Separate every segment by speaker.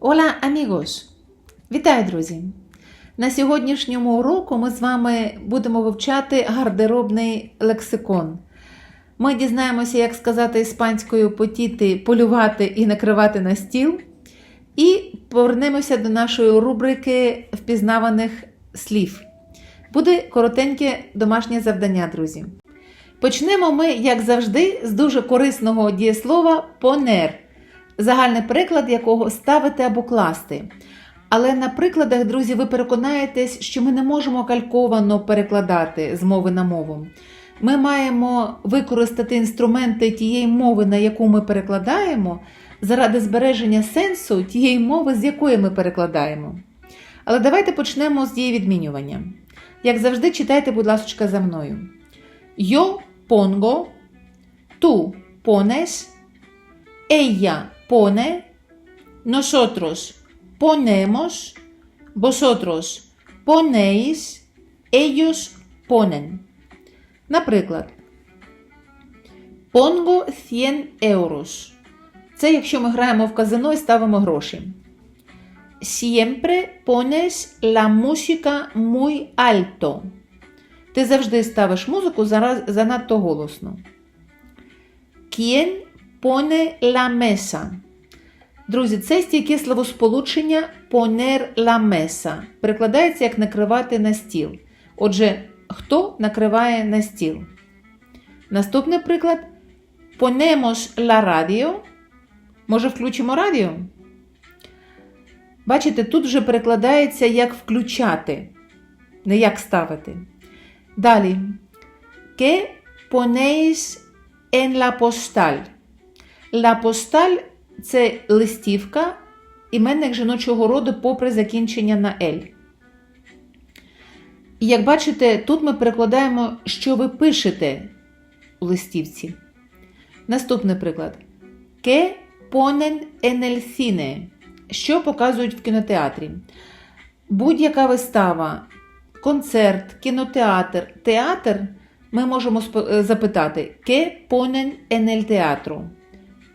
Speaker 1: Hola, amigos! Вітаю, друзі! На сьогоднішньому уроку ми з вами будемо вивчати гардеробний лексикон. Ми дізнаємося, як сказати іспанською потіти, полювати і накривати на стіл. І повернемося до нашої рубрики впізнаваних слів. Буде коротеньке домашнє завдання, друзі. Почнемо ми, як завжди, з дуже корисного дієслова понер, загальний приклад якого ставити або класти. Але на прикладах, друзі, ви переконаєтесь, що ми не можемо кальковано перекладати з мови на мову. Ми маємо використати інструменти тієї мови, на яку ми перекладаємо, заради збереження сенсу тієї мови, з якої ми перекладаємо. Але давайте почнемо з її відмінювання. Як завжди, читайте, будь ласка, за мною. Yo pongo, tú pones, ella pone, nosotros ponemos, vosotros ponéis, ellos ponen. Наприклад, pongo 100 euros. Це якщо ми граємо в казино і ставимо гроші. Siempre pones la música muy alto. Ти завжди ставиш музику занадто голосно. Quien pone la mesa? Друзі, це стійке словосполучення poner la mesa. Перекладається як накривати на стіл. Отже, хто накриває на стіл? Наступний приклад. Ponemos la radio. Може, включимо радіо? Бачите, тут вже перекладається як включати, не як ставити. Далі. ¿Qué ponéis en la postal? La postal – це листівка, іменник жіночого роду попри закінчення на «ель». Як бачите, тут ми перекладаємо, що ви пишете у листівці. Наступний приклад. ¿Qué ponen en cine? Що показують в кінотеатрі? Будь-яка вистава, концерт, кінотеатр, театр ми можемо е, запитати ¿Qué ponen en el?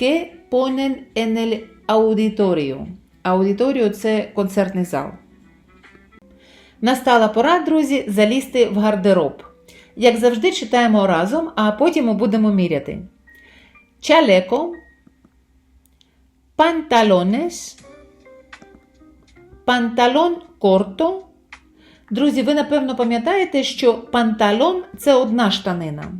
Speaker 1: ¿Qué ponen en el auditorio? Аудиторіо – це концертний зал. Настала пора, друзі, залізти в гардероб. Як завжди, читаємо разом, а потім ми будемо міряти. Чалеко, панталонес, панталон корто. Друзі, ви напевно пам'ятаєте, що панталон це одна штанина,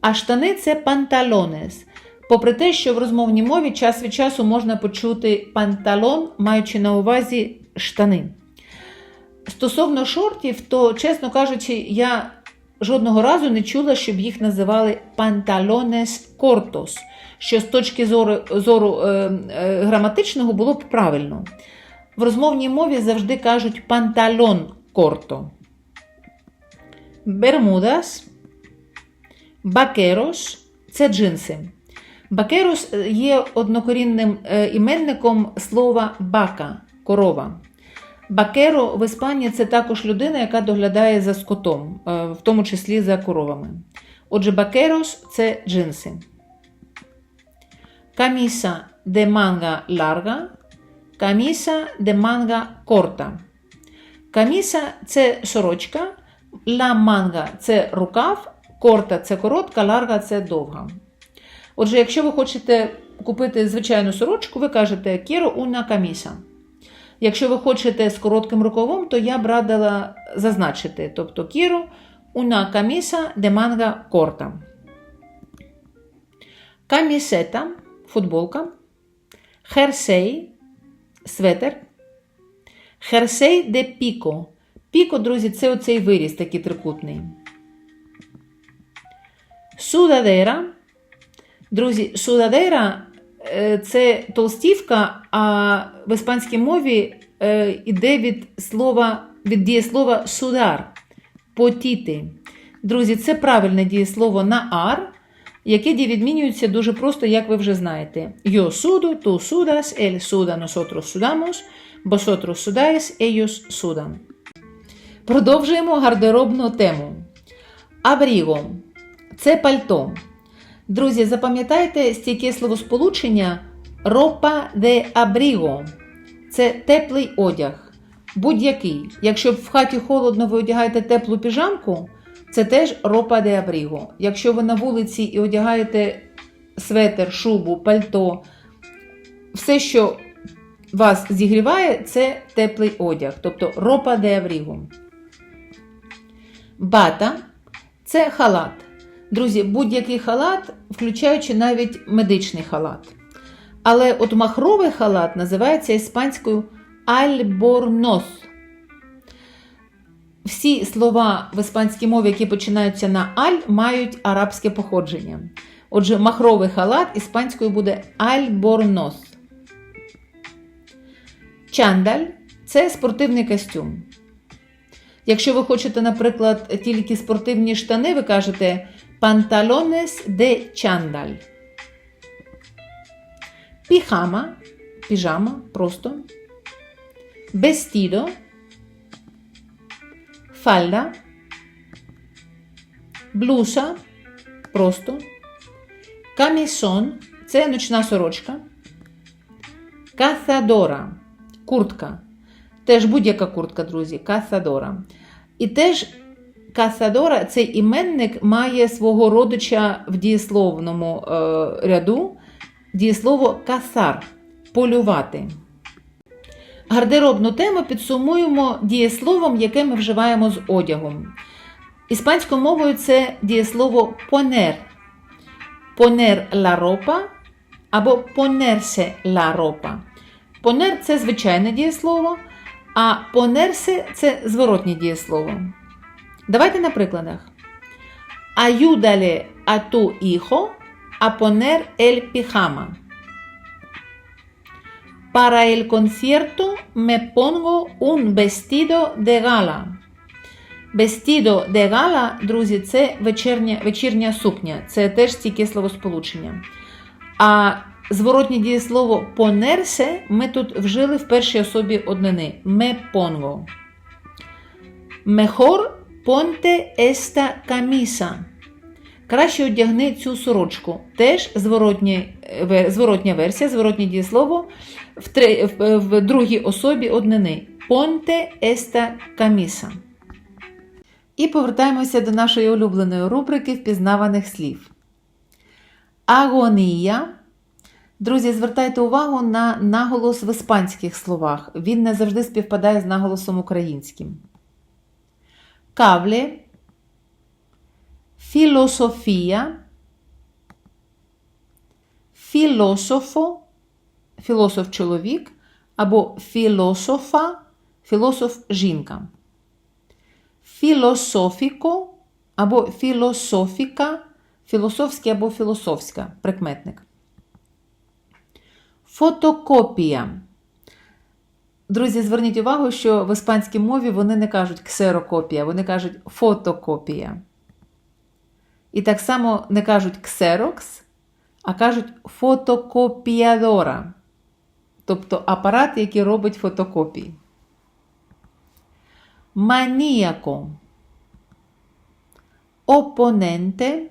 Speaker 1: а штани це панталонес. Попри те, що в розмовній мові час від часу можна почути панталон, маючи на увазі штани. Стосовно шортів, то, чесно кажучи, я жодного разу не чула, щоб їх називали панталонес кортос, що з точки зору, зору е, е, граматичного було б правильно. В розмовній мові завжди кажуть панталон корто. Бермудас, бакерос це джинси. Бакерос є однокорінним е, іменником слова бака корова. Бакеро в Іспанії це також людина, яка доглядає за скотом, е, в тому числі за коровами. Отже, бакерос це джинси. Каміса де манга ларга, каміса де манга корта. Каміса це сорочка, ла манга це рукав, корта це коротка, ларга це довга. Отже, якщо ви хочете купити звичайну сорочку, ви кажете кіро уна каміса. Якщо ви хочете з коротким рукавом, то я б радила зазначити, тобто кіро уна каміса де манга корта. Камісета футболка. Херсей светер. Херсей де піко. Піко, друзі, це оцей виріс такий трикутний. Судадера. Друзі, судадера е, це толстівка, а в іспанській мові е, іде від слова, від дієслова судар потіти. Друзі, це правильне дієслово на ар, яке відмінюється дуже просто, як ви вже знаєте. Yo sudo, tú sudas, él suda, nosotros sudamos, vosotros sudáis, ellos sudan. Продовжуємо гардеробну тему. Абріго це пальто. Друзі, запам'ятайте стійке словосполучення ропа де абріго. це теплий одяг. Будь-який. Якщо в хаті холодно, ви одягаєте теплу піжамку, це теж ропа де абріго. Якщо ви на вулиці і одягаєте светер, шубу, пальто, все, що вас зігріває, це теплий одяг, тобто ропа де абріго. Бата це халат. Друзі, будь-який халат, включаючи навіть медичний халат. Але от махровий халат називається іспанською альборнос. Всі слова в іспанській мові, які починаються на аль, мають арабське походження. Отже, махровий халат іспанською буде альборнос. Чандаль це спортивний костюм. Якщо ви хочете, наприклад, тільки спортивні штани, ви кажете pantalones de чандаль. Піхама, піжама, просто. Vestido, фальда, блуса, просто. Камісон це ночна сорочка. Касадора куртка. Теж будь-яка куртка, друзі, касадора. І теж касадора, цей іменник має свого родича в дієсловному е, ряду. Дієслово касар полювати. Гардеробну тему підсумуємо дієсловом, яке ми вживаємо з одягом. Іспанською мовою це дієслово понер. Понер la ropa або ponerse la ropa. Понер це звичайне дієслово, а понерсе це зворотнє дієслово. Давайте на прикладах. A tu hijo a poner el pijama. Para el concierto me pongo un vestido de gala. Vestido de gala, друзі, це вечірня, вечірня сукня. Це теж стільки словосполучення. А Зворотнє дієслово понерсе ми тут вжили в першій особі однини me pongo. Mejor ponte esta camisa. Краще одягни цю сорочку. Теж зворотня, зворотня версія, зворотнє дієслово в, три, в, в другій особі однини. Ponte esta camisa. І повертаємося до нашої улюбленої рубрики впізнаваних слів. Агонія. Друзі, звертайте увагу на наголос в іспанських словах. Він не завжди співпадає з наголосом українським. Кавле, філософія, філософо, філософ чоловік або філософа, філософ жінка. Філософіко або філософіка, філософський або філософська прикметник. Фотокопія. Друзі, зверніть увагу, що в іспанській мові вони не кажуть ксерокопія, вони кажуть фотокопія. І так само не кажуть ксерокс, а кажуть фотокопіадора. Тобто апарат, який робить фотокопії. Маніяко. Опоненте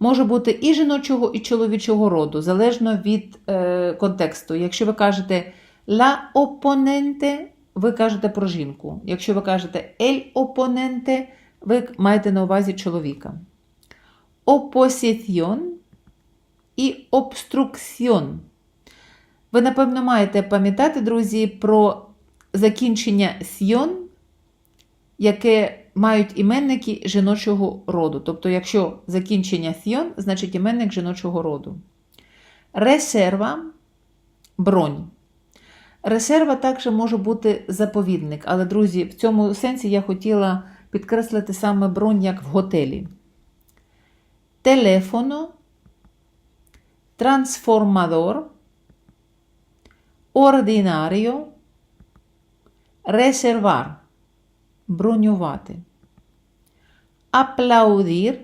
Speaker 1: може бути і жіночого, і чоловічого роду, залежно від е, контексту. Якщо ви кажете la opponente, ви кажете про жінку. Якщо ви кажете el opponente, ви маєте на увазі чоловіка. Опозиціон і обструкціон. Ви, напевно, маєте пам'ятати, друзі, про закінчення сьйон, яке мають іменники жіночого роду. Тобто, якщо закінчення сьйон, значить іменник жіночого роду. Резерва бронь. Резерва також може бути заповідник, але, друзі, в цьому сенсі я хотіла підкреслити саме бронь, як в готелі. Телефоно, трансформадор, ординаріо, резервар бронювати. Аплаудір,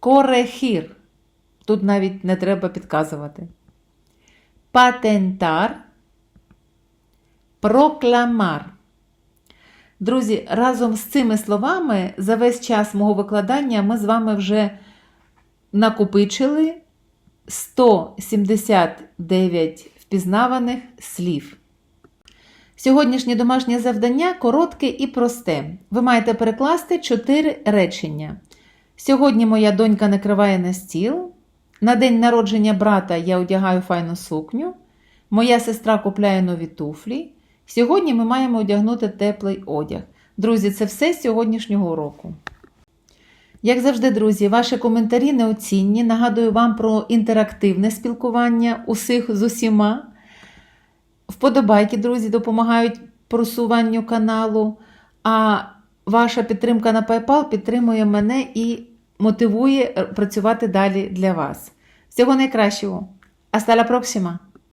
Speaker 1: корехір. Тут навіть не треба підказувати. Патентар, прокламар. Друзі, разом з цими словами за весь час мого викладання ми з вами вже накопичили 179 впізнаваних слів. Сьогоднішнє домашнє завдання коротке і просте. Ви маєте перекласти чотири речення. Сьогодні моя донька накриває на стіл. На день народження брата я одягаю файну сукню. Моя сестра купляє нові туфлі. Сьогодні ми маємо одягнути теплий одяг. Друзі, це все з сьогоднішнього уроку. Як завжди, друзі, ваші коментарі неоцінні. Нагадую вам про інтерактивне спілкування усіх з усіма. Вподобайки, друзі, допомагають просуванню каналу. А ваша підтримка на PayPal підтримує мене і мотивує працювати далі для вас. Всього найкращого. Hasta la próxima!